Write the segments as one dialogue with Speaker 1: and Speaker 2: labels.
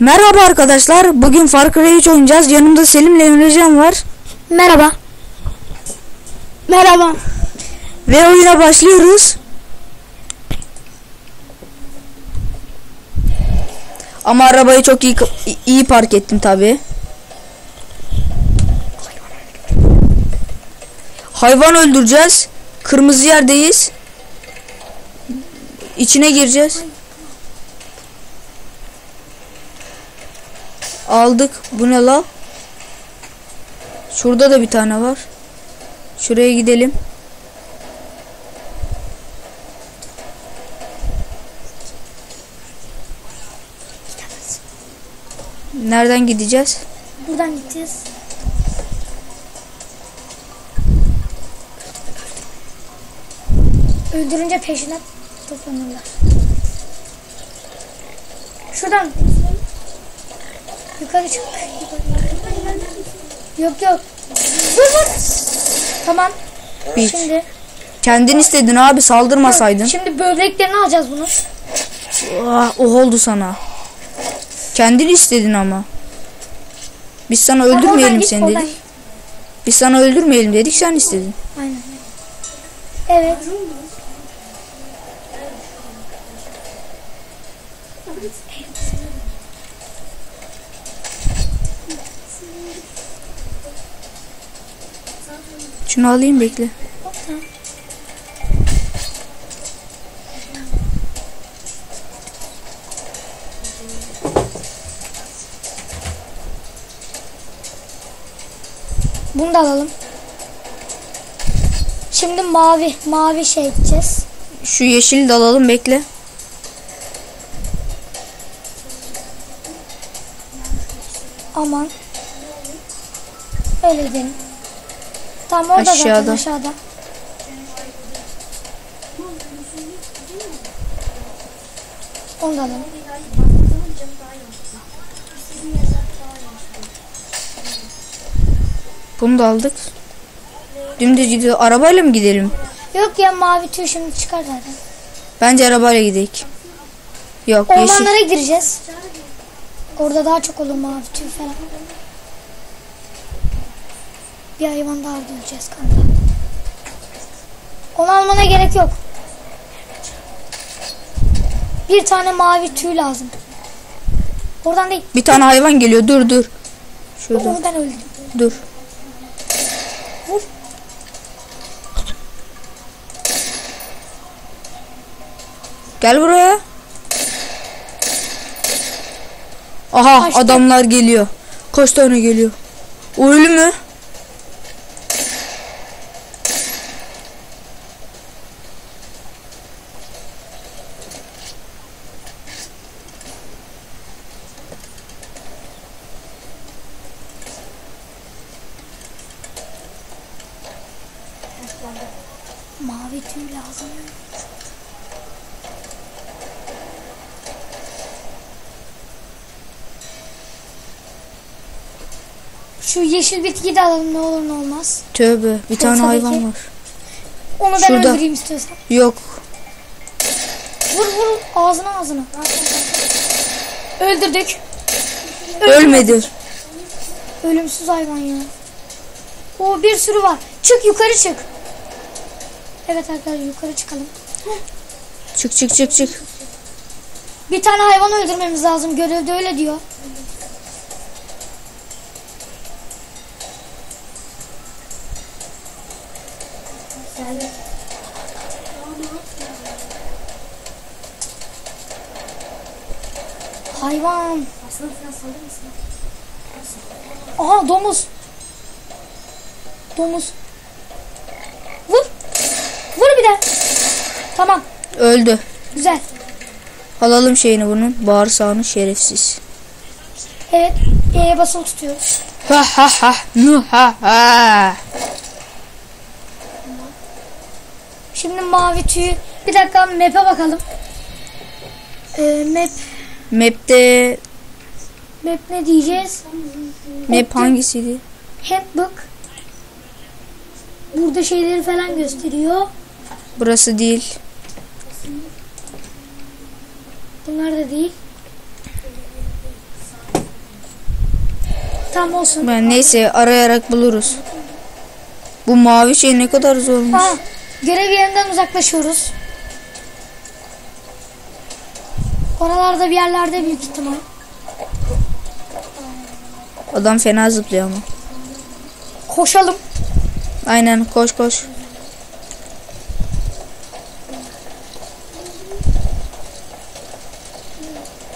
Speaker 1: Merhaba arkadaşlar. Bugün Far Cry 3 oynayacağız. Yanımda Selim ile Emrecan var.
Speaker 2: Merhaba. Merhaba.
Speaker 1: Ve oyuna başlıyoruz. Ama arabayı çok iyi iyi park ettim tabi. Hayvan öldüreceğiz. Kırmızı yerdeyiz. İçine gireceğiz. Aldık. Bu ne la? Şurada da bir tane var. Şuraya gidelim. Nereden gideceğiz?
Speaker 2: Buradan gideceğiz. Öldürünce peşine toplanırlar. Şuradan. Yukarı çık. Yok yok. Vur vur. Tamam.
Speaker 1: Bir.
Speaker 2: Şimdi.
Speaker 1: Kendin istedin abi saldırmasaydın.
Speaker 2: Şimdi böbreklerini alacağız bunu.
Speaker 1: Ah, o oldu sana. Kendin istedin ama. Biz sana öldürmeyelim seni
Speaker 2: oradan
Speaker 1: dedik. Biz sana öldürmeyelim dedik sen istedin.
Speaker 2: Aynen. Evet.
Speaker 1: Şunu alayım bekle.
Speaker 2: Bunu da alalım. Şimdi mavi, mavi şey edeceğiz.
Speaker 1: Şu yeşili de alalım bekle.
Speaker 2: Aman. Öyle gidelim. Tamam orada zaten
Speaker 1: Aşağıda.
Speaker 2: aşağıda. Onu da alalım.
Speaker 1: Bunu da aldık. Dümdüz gidiyor. Arabayla mı gidelim?
Speaker 2: Yok ya mavi tüy şimdi çıkar zaten.
Speaker 1: Bence arabayla gidelim. Yok yeşil.
Speaker 2: Ormanlara gireceğiz. Orada daha çok olur mavi tüy falan. Bir hayvan daha öldüreceğiz kanka. Onu almana gerek yok. Bir tane mavi tüy lazım. Oradan değil.
Speaker 1: Bir tane hayvan geliyor. Dur dur. Şurada.
Speaker 2: Onu ben öldüm.
Speaker 1: Dur.
Speaker 2: Vur.
Speaker 1: Gel buraya. Aha
Speaker 2: Kaçtı.
Speaker 1: adamlar geliyor. Kaç tane geliyor? O ölü mü?
Speaker 2: Mavi tüy lazım. Şu yeşil bitkiyi de alalım ne olur ne olmaz.
Speaker 1: Tövbe bir tane
Speaker 2: tabii
Speaker 1: hayvan
Speaker 2: ki.
Speaker 1: var.
Speaker 2: Onu ben
Speaker 1: Şurada.
Speaker 2: öldüreyim istiyorsan.
Speaker 1: Yok.
Speaker 2: Vur vur ağzına ağzına. Öldürdük.
Speaker 1: Ölmedi.
Speaker 2: Ölümsüz hayvan ya. O bir sürü var. Çık yukarı çık. Evet arkadaşlar yukarı çıkalım.
Speaker 1: Çık çık çık çık.
Speaker 2: Bir tane hayvan öldürmemiz lazım. Görevde öyle diyor. Hayvan. Aha domuz. Domuz. Vur. Vur bir de. Tamam.
Speaker 1: Öldü.
Speaker 2: Güzel.
Speaker 1: Alalım şeyini bunun. Bağırsağını şerefsiz.
Speaker 2: Evet. E'ye basılı tutuyoruz.
Speaker 1: Ha ha ha. Nu ha ha.
Speaker 2: Şimdi mavi tüyü. Bir dakika map'e bakalım. Ee, map
Speaker 1: Map'te
Speaker 2: map ne diyeceğiz?
Speaker 1: map hangisiydi?
Speaker 2: Handbook. Burada şeyleri falan gösteriyor.
Speaker 1: Burası değil.
Speaker 2: Bunlar da değil. Tam olsun.
Speaker 1: Ben neyse arayarak buluruz. Bu mavi şey ne kadar zormuş.
Speaker 2: Aa, görev yerinden uzaklaşıyoruz. Oralarda bir yerlerde büyük ihtimal.
Speaker 1: Adam fena zıplıyor ama.
Speaker 2: Koşalım.
Speaker 1: Aynen koş koş.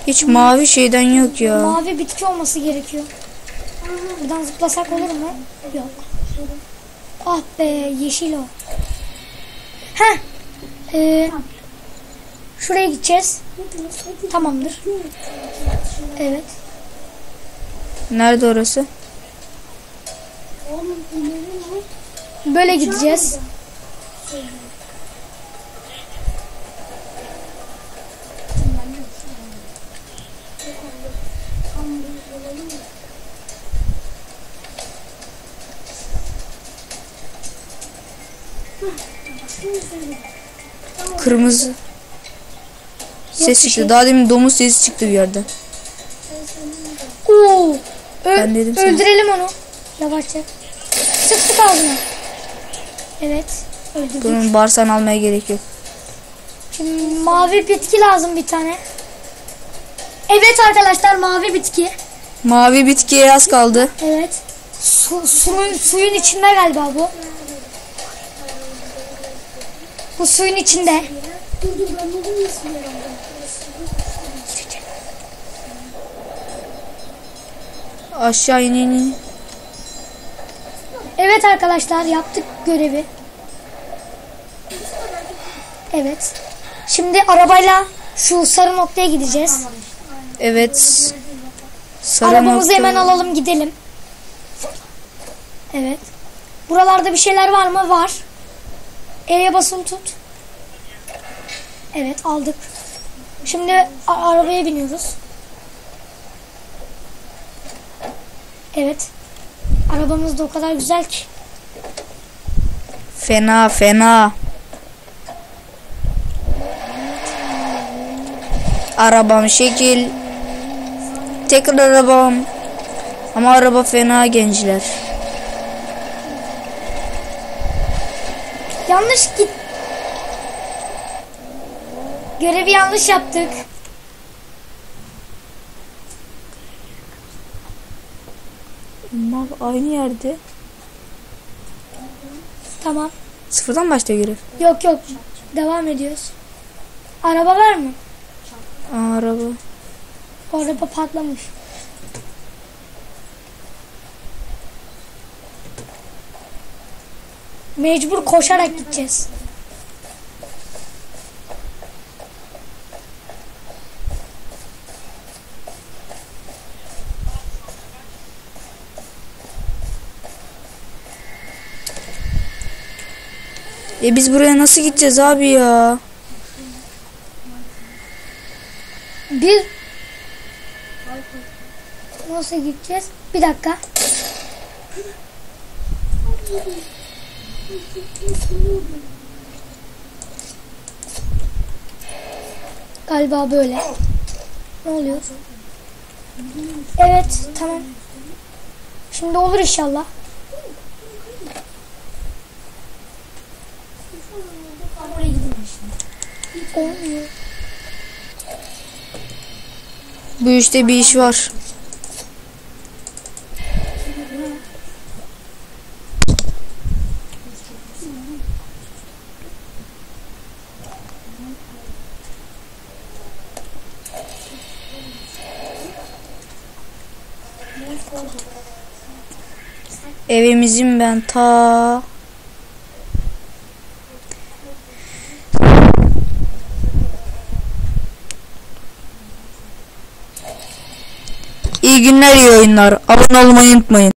Speaker 1: Hiç mavi şeyden yok ya.
Speaker 2: Mavi bitki olması gerekiyor. Buradan zıplasak olur mu? Yok. Ah be yeşil o. Heh. Ee, şuraya gideceğiz. Tamamdır. Evet.
Speaker 1: Nerede orası?
Speaker 2: Böyle gideceğiz.
Speaker 1: Kırmızı. Ses çıktı. Daha demin domuz sesi çıktı bir yerden.
Speaker 2: Oo.
Speaker 1: Ben dedim sana.
Speaker 2: öldürelim onu. Yavaşça. Sık sık ağzına. Evet. Öldürdük.
Speaker 1: Bunun barsan almaya gerek yok.
Speaker 2: Şimdi mavi bitki lazım bir tane. Evet arkadaşlar mavi bitki.
Speaker 1: Mavi bitkiye az kaldı.
Speaker 2: Evet. Su, suyun, suyun içinde galiba bu. Bu suyun içinde.
Speaker 1: Aşağı in in in.
Speaker 2: Evet arkadaşlar yaptık görevi. Evet. Şimdi arabayla şu sarı noktaya gideceğiz.
Speaker 1: Evet. Sarı
Speaker 2: Arabamızı
Speaker 1: nokta.
Speaker 2: hemen alalım gidelim. Evet. Buralarda bir şeyler var mı? Var. E'ye basın tut. Evet aldık. Şimdi arabaya biniyoruz. Evet. Arabamız da o kadar güzel ki.
Speaker 1: Fena fena. Arabam şekil. Tekrar arabam. Ama araba fena gençler.
Speaker 2: Yanlış git. Görevi yanlış yaptık.
Speaker 1: Bunlar aynı yerde.
Speaker 2: Tamam.
Speaker 1: Sıfırdan başlıyor görev.
Speaker 2: Yok yok. Devam ediyoruz. Araba var mı?
Speaker 1: Araba.
Speaker 2: O araba patlamış. Mecbur koşarak gideceğiz.
Speaker 1: E biz buraya nasıl gideceğiz abi ya?
Speaker 2: Bir Nasıl gideceğiz? Bir dakika. Galiba böyle. Ne oluyor? Evet, tamam. Şimdi olur inşallah. Olmuyor.
Speaker 1: Bu işte bir iş var. Evimizin ben ta İyi günler iyi oyunlar. Abone olmayı unutmayın.